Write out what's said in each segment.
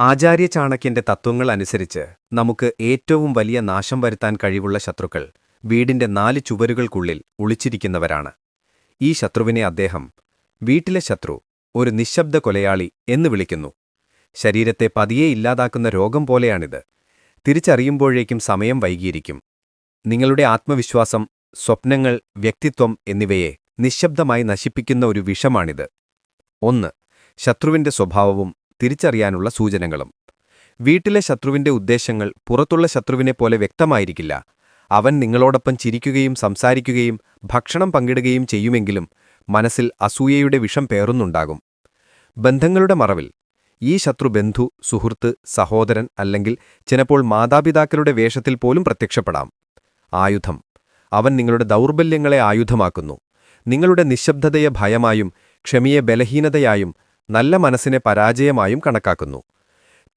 ആചാര്യ ചാണക്യന്റെ തത്വങ്ങൾ അനുസരിച്ച് നമുക്ക് ഏറ്റവും വലിയ നാശം വരുത്താൻ കഴിവുള്ള ശത്രുക്കൾ വീടിന്റെ നാല് ചുവരുകൾക്കുള്ളിൽ ഒളിച്ചിരിക്കുന്നവരാണ്. ഈ ശത്രുവിനെ അദ്ദേഹം വീട്ടിലെ ശത്രു ഒരു നിശബ്ദ കൊലയാളി എന്ന് വിളിക്കുന്നു. ശരീരത്തെ പതിയെ ഇല്ലാതാക്കുന്ന രോഗം പോലെയാണിത്. തിരിച്ചറിയുമ്പോഴേക്കും സമയം വൈകിയിരിക്കും. നിങ്ങളുടെ ആത്മവിശ്വാസം സ്വപ്നങ്ങൾ വ്യക്തിത്വം എന്നിവയെ നിശബ്ദമായി നശിപ്പിക്കുന്ന ഒരു വിഷമാണിത്. ഒന്ന് ശത്രുവിന്റെ സ്വഭാവവും തിരിച്ചറിയാനുള്ള സൂചനകളും. വീട്ടിലെ ശത്രുവിന്റെ ഉദ്ദേശങ്ങൾ പുറത്തുള്ള ശത്രുവിനെ പോലെ വ്യക്തമായിരിക്കില്ല. അവൻ നിങ്ങളോടൊപ്പം ചിരിക്കുകയും സംസാരിക്കുകയും ഭക്ഷണം പങ്കിടുകയും ചെയ്യുമെങ്കിലും മനസ്സിൽ അസൂയയുടെ വിഷം പേറുന്നുണ്ടാകും. ബന്ധങ്ങളുടെ മറവിൽ. ഈ ശത്രു ബന്ധു സുഹൃത്ത് സഹോദരൻ അല്ലെങ്കിൽ ചിലപ്പോൾ മാതാപിതാക്കളുടെ വേഷത്തിൽ പോലും പ്രത്യക്ഷപ്പെടാം. ആയുധം. അവൻ നിങ്ങളുടെ ദൗർബല്യങ്ങളെ ആയുധമാക്കുന്നു. നിങ്ങളുടെ നിശബ്ദതയെ ഭയമായും ക്ഷമയെ ബലഹീനതയായും നല്ല മനസ്സിനെ പരാജയമായും കണക്കാക്കുന്നു.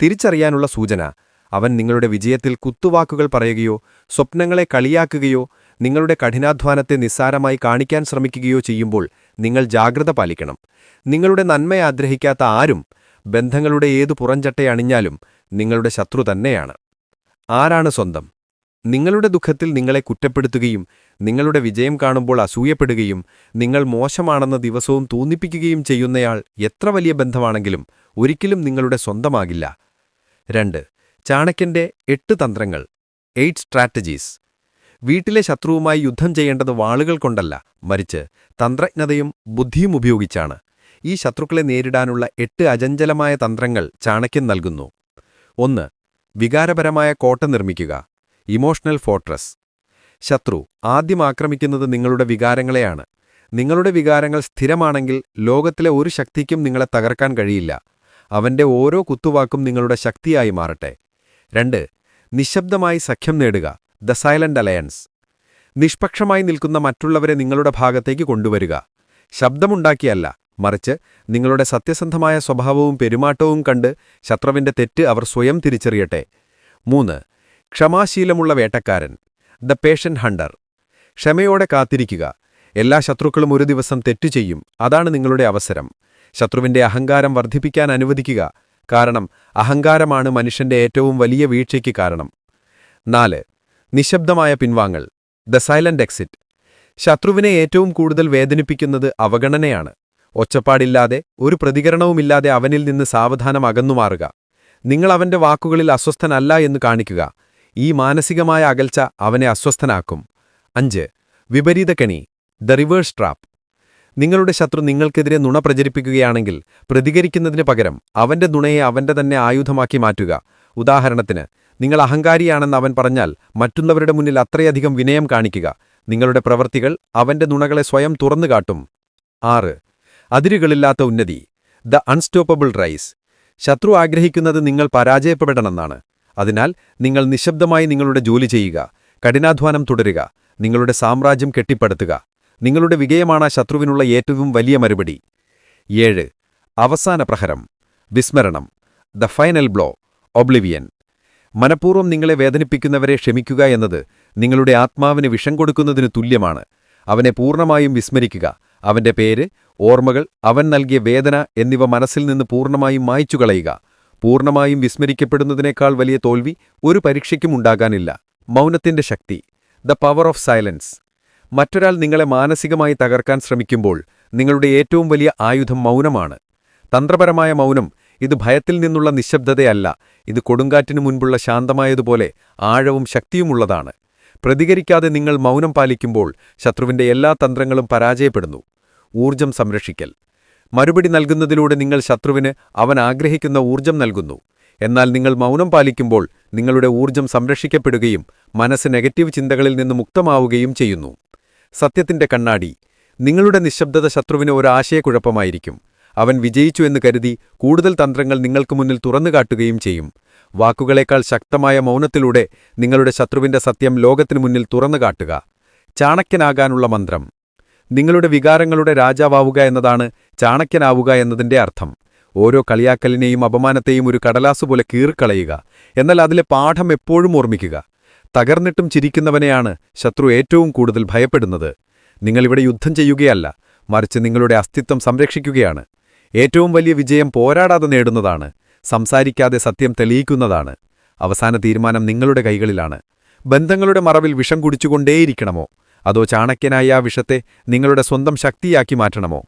തിരിച്ചറിയാനുള്ള സൂചന അവൻ നിങ്ങളുടെ വിജയത്തിൽ കുത്തുവാക്കുകൾ പറയുകയോ സ്വപ്നങ്ങളെ കളിയാക്കുകയോ നിങ്ങളുടെ കഠിനാധ്വാനത്തെ നിസ്സാരമായി കാണിക്കാൻ ശ്രമിക്കുകയോ ചെയ്യുമ്പോൾ നിങ്ങൾ ജാഗ്രത പാലിക്കണം. നിങ്ങളുടെ നന്മ ആഗ്രഹിക്കാത്ത ആരും ബന്ധങ്ങളുടെ ഏതു പുറഞ്ചട്ടയണിഞ്ഞാലും നിങ്ങളുടെ ശത്രു തന്നെയാണ്. ആരാണ് സ്വന്തം? നിങ്ങളുടെ ദുഃഖത്തിൽ നിങ്ങളെ കുറ്റപ്പെടുത്തുകയും നിങ്ങളുടെ വിജയം കാണുമ്പോൾ അസൂയപ്പെടുകയും നിങ്ങൾ മോശമാണെന്ന ദിവസവും തോന്നിപ്പിക്കുകയും ചെയ്യുന്നയാൾ എത്ര വലിയ ബന്ധമാണെങ്കിലും ഒരിക്കലും നിങ്ങളുടെ സ്വന്തമാകില്ല. രണ്ട് ചാണക്യന്റെ എട്ട് തന്ത്രങ്ങൾ എയ്റ്റ് സ്ട്രാറ്റജീസ്. വീട്ടിലെ ശത്രുവുമായി യുദ്ധം ചെയ്യേണ്ടത് വാളുകൾ കൊണ്ടല്ല മറിച്ച് തന്ത്രജ്ഞതയും ബുദ്ധിയും ഉപയോഗിച്ചാണ്. ഈ ശത്രുക്കളെ നേരിടാനുള്ള എട്ട് അജഞ്ചലമായ തന്ത്രങ്ങൾ ചാണക്യൻ നൽകുന്നു. ഒന്ന് വികാരപരമായ കോട്ട നിർമ്മിക്കുക. Emotional fortress. ശത്രു ആദ്യം ആക്രമിക്കുന്നത് നിങ്ങളുടെ വികാരങ്ങളെയാണ്. നിങ്ങളുടെ വികാരങ്ങൾ സ്ഥിരമാണെങ്കിൽ ലോകത്തിലെ ഒരു ശക്തിക്കും നിങ്ങളെ തകർക്കാൻ കഴിയില്ല. അവന്റെ ഓരോ കുത്തുവാക്കും നിങ്ങളുടെ ശക്തിയായി മാറട്ടെ. രണ്ട് നിശബ്ദമായി സഖ്യം നേടുക. The silent alliance. നിഷ്പക്ഷമായി നിൽക്കുന്ന മറ്റുള്ളവരെ നിങ്ങളുടെ ഭാഗത്തേക്ക് കൊണ്ടുവരിക. ശബ്ദമുണ്ടാക്കിയല്ല മറിച്ച് നിങ്ങളുടെ സത്യസന്ധമായ സ്വഭാവവും പെരുമാറ്റവും കണ്ട് ശത്രുവിന്റെ തെറ്റ് അവർ സ്വയം തിരിച്ചറിയട്ടെ. മൂന്ന് ക്ഷമാശീലമുള്ള വേട്ടക്കാരൻ ദ പേഷ്യൻ ഹണ്ടർ. ക്ഷമയോടെ കാത്തിരിക്കുക. എല്ലാ ശത്രുക്കളും ഒരു ദിവസം തെറ്റു ചെയ്യും. അതാണ് നിങ്ങളുടെ അവസരം. ശത്രുവിന്റെ അഹങ്കാരം വർദ്ധിപ്പിക്കാൻ അനുവദിക്കുക. കാരണം അഹങ്കാരമാണ് മനുഷ്യന്റെ ഏറ്റവും വലിയ വീഴ്ചയ്ക്ക് കാരണം. നാല് നിശബ്ദമായ പിൻവാങ്ങൽ. The silent exit. ശത്രുവിനെ ഏറ്റവും കൂടുതൽ വേദനിപ്പിക്കുന്നത് അവഗണനയാണ്. ഒച്ചപ്പാടില്ലാതെ ഒരു പ്രതികരണവുമില്ലാതെ അവനിൽ നിന്ന് സാവധാനം അകന്നുമാറുക. നിങ്ങൾ അവന്റെ വാക്കുകളിൽ അസ്വസ്ഥനല്ല എന്ന് കാണിക്കുക. ഈ മാനസികമായ അകൽച്ച അവനെ അസ്വസ്ഥനാക്കും. അഞ്ച് വിപരീത കെണി ദ റിവേഴ്സ് ട്രാപ്പ്. നിങ്ങളുടെ ശത്രു നിങ്ങൾക്കെതിരെ നുണ പ്രചരിപ്പിക്കുകയാണെങ്കിൽ പ്രതികരിക്കുന്നതിന് പകരം അവന്റെ നുണയെ അവന്റെ തന്നെ ആയുധമാക്കി മാറ്റുക. ഉദാഹരണത്തിന് നിങ്ങൾ അഹങ്കാരിയാണെന്ന് അവൻ പറഞ്ഞാൽ മറ്റുള്ളവരുടെ മുന്നിൽ അത്രയധികം വിനയം കാണിക്കുക. നിങ്ങളുടെ പ്രവൃത്തികൾ അവന്റെ നുണകളെ സ്വയം തുറന്നു കാട്ടും. ആറ് അതിരുകളില്ലാത്ത ഉന്നതി ദ അൺസ്റ്റോപ്പബിൾ റൈസ്. ശത്രു ആഗ്രഹിക്കുന്നത് നിങ്ങൾ പരാജയപ്പെടണമെന്നാണ്. അതിനാൽ നിങ്ങൾ നിശബ്ദമായി നിങ്ങളുടെ ജോലി ചെയ്യുക കഠിനാധ്വാനം തുടരുക നിങ്ങളുടെ സാമ്രാജ്യം കെട്ടിപ്പടുത്തുക. നിങ്ങളുടെ വിജയമാണ് ശത്രുവിനുള്ള ഏറ്റവും വലിയ മറുപടി. ഏഴ്. അവസാന പ്രഹരം. വിസ്മരണം. The final blow. ഒബ്ലിവിയൻ. മനഃപൂർവം നിങ്ങളെ വേദനിപ്പിക്കുന്നവരെ ക്ഷമിക്കുക എന്നത് നിങ്ങളുടെ ആത്മാവിന് വിഷം കൊടുക്കുന്നതിന് തുല്യമാണ്. അവനെ പൂർണമായും വിസ്മരിക്കുക. അവന്റെ പേര് ഓർമ്മകൾ അവൻ നൽകിയ വേദന എന്നിവ മനസ്സിൽ നിന്ന് പൂർണമായും മായ്ച്ചു കളയുക പൂർണമായും വിസ്മരിക്കപ്പെടുന്നതിനേക്കാൾ വലിയ തോൽവി ഒരു പരീക്ഷയ്ക്കും ഉണ്ടാകാനില്ല. മൗനത്തിന്റെ ശക്തി. The power of silence. മറ്റൊരാൾ നിങ്ങളെ മാനസികമായി തകർക്കാൻ ശ്രമിക്കുമ്പോൾ നിങ്ങളുടെ ഏറ്റവും വലിയ ആയുധം മൗനമാണ്. തന്ത്രപരമായ മൗനം. ഇത് ഭയത്തിൽ നിന്നുള്ള നിശബ്ദതയല്ല. ഇത് കൊടുങ്കാറ്റിനു മുൻപുള്ള ശാന്തമായതുപോലെ ആഴവും ശക്തിയുമുള്ളതാണ്. പ്രതികരിക്കാതെ നിങ്ങൾ മൗനം പാലിക്കുമ്പോൾ ശത്രുവിന്റെ എല്ലാ തന്ത്രങ്ങളും പരാജയപ്പെടുന്നു. ഊർജം സംരക്ഷിക്കൽ. മറുപടി നൽകുന്നതിലൂടെ നിങ്ങൾ ശത്രുവിന് അവൻ ആഗ്രഹിക്കുന്ന ഊർജം നൽകുന്നു. എന്നാൽ നിങ്ങൾ മൗനം പാലിക്കുമ്പോൾ നിങ്ങളുടെ ഊർജം സംരക്ഷിക്കപ്പെടുകയും മനസ്സ് നെഗറ്റീവ് ചിന്തകളിൽ നിന്ന് മുക്തമാവുകയും ചെയ്യുന്നു. സത്യത്തിന്റെ കണ്ണാടി നിങ്ങളുടെ നിശബ്ദത ശത്രുവിന് ഒരു ആശയക്കുഴപ്പമായിരിക്കും. അവൻ വിജയിച്ചു എന്ന് കരുതി കൂടുതൽ തന്ത്രങ്ങൾ നിങ്ങൾക്ക് മുന്നിൽ തുറന്നുകാട്ടുകയും ചെയ്യും. വാക്കുകളേക്കാൾ ശക്തമായ മൗനത്തിലൂടെ നിങ്ങളുടെ ശത്രുവിന്റെ സത്യം ലോകത്തിനു മുന്നിൽ തുറന്നുകാട്ടുക ചാണക്യനാകാനുള്ള മന്ത്രം. നിങ്ങളുടെ വികാരങ്ങളുടെ രാജാവാവുക എന്നതാണ് ചാണക്യനാവുക എന്നതിന്റെ അർത്ഥം. ഓരോ കളിയാക്കലിനെയും അപമാനത്തെയും ഒരു കടലാസുപോലെ കീറിക്കളയുക എന്നാൽ അതിലെ പാഠം എപ്പോഴും ഓർമ്മിക്കുക. തകർന്നിട്ടും ചിരിക്കുന്നവനെയാണ് ശത്രു ഏറ്റവും കൂടുതൽ ഭയപ്പെടുന്നത്. നിങ്ങളിവിടെ യുദ്ധം ചെയ്യുകയല്ല മറിച്ച് നിങ്ങളുടെ അസ്തിത്വം സംരക്ഷിക്കുകയാണ്. ഏറ്റവും വലിയ വിജയം പോരാടാതെ നേടുന്നതാണ് സംസാരിക്കാതെ സത്യം തെളിയിക്കുന്നതാണ്. അവസാന തീരുമാനം നിങ്ങളുടെ കൈകളിലാണ്. ബന്ധങ്ങളുടെ മറവിൽ വിഷം കുടിച്ചുകൊണ്ടേയിരിക്കണമോ? അതോ ചാണക്യനായ ആ വിഷത്തെ നിങ്ങളുടെ സ്വന്തം ശക്തിയാക്കി മാറ്റണമോ?